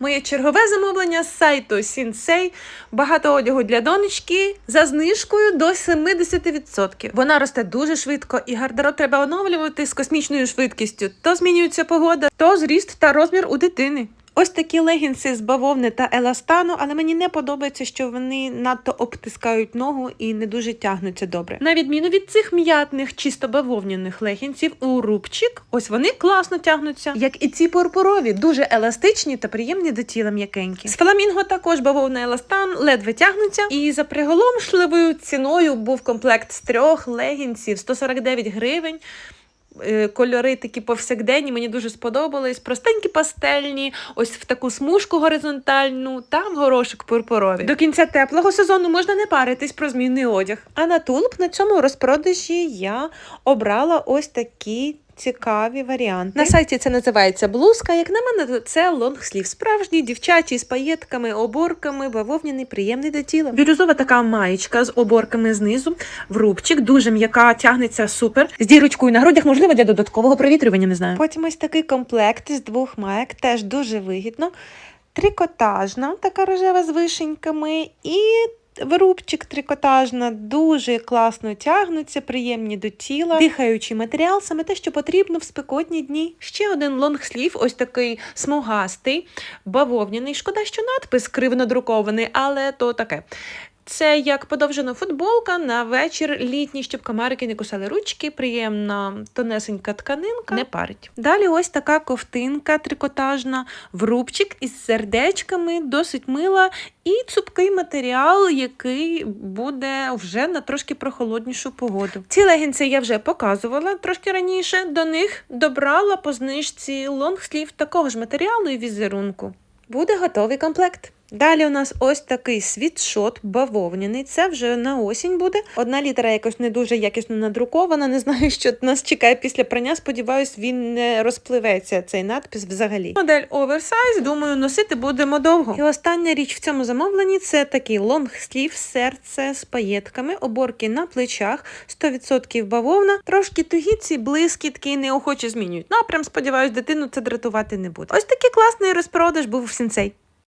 Моє чергове замовлення з сайту Сінсей. Багато одягу для донечки за знижкою до 70%. Вона росте дуже швидко, і гардероб треба оновлювати з космічною швидкістю. То змінюється погода, то зріст та розмір у дитини. Ось такі легінси з бавовни та еластану, але мені не подобається, що вони надто обтискають ногу і не дуже тягнуться добре. На відміну від цих м'ятних, чисто бавовняних легінсів, у рубчик, ось вони класно тягнуться, як і ці пурпурові, дуже еластичні та приємні до тіла м'якенькі. З фламінго також бавовна еластан ледве тягнуться, і за приголомшливою ціною був комплект з трьох легінсів 149 гривень. Е, Кольори такі повсякденні, мені дуже сподобались. Простенькі пастельні, ось в таку смужку горизонтальну, там горошок пурпурові. До кінця теплого сезону можна не паритись про змінний одяг. А на тулуб на цьому розпродажі я обрала ось такі. Цікаві варіанти. На сайті це називається блузка. Як на мене, це лонгслів. Справжній дівчачий з паєтками, оборками, бавовняний, приємний до тіла. Бірюзова така маєчка з оборками знизу, в рубчик, дуже м'яка, тягнеться супер. З дірочкою на грудях, можливо, для додаткового провітрювання, не знаю. Потім ось такий комплект з двох маєк, теж дуже вигідно. Трикотажна, така рожева з вишеньками, і Вирубчик трикотажна, дуже класно тягнуться, приємні до тіла, дихаючий матеріал, саме те, що потрібно в спекотні дні. Ще один лонгслів, ось такий смугастий, бавовняний. Шкода, що надпис кривнодрукований, але то таке. Це як подовжена футболка на вечір літній, щоб комарики не кусали ручки, приємна тонесенька тканинка, не парить. Далі ось така ковтинка трикотажна, в рубчик із сердечками, досить мила і цупкий матеріал, який буде вже на трошки прохолоднішу погоду. Ці легінці я вже показувала трошки раніше. До них добрала по знижці лонгслів такого ж матеріалу і візерунку. Буде готовий комплект. Далі у нас ось такий світшот бавовняний. Це вже на осінь буде. Одна літера якось не дуже якісно надрукована. Не знаю, що нас чекає після прання. Сподіваюсь, він не розпливеться цей надпис взагалі. Модель оверсайз, думаю, носити будемо довго. І остання річ в цьому замовленні це такий лонгслів, серце з паєтками, оборки на плечах, 100% бавовна. Трошки тугі ці блискітки неохоче змінюють. Напрям, сподіваюсь, дитину це дратувати не буде. Ось такий класний розпродаж був в сенсей.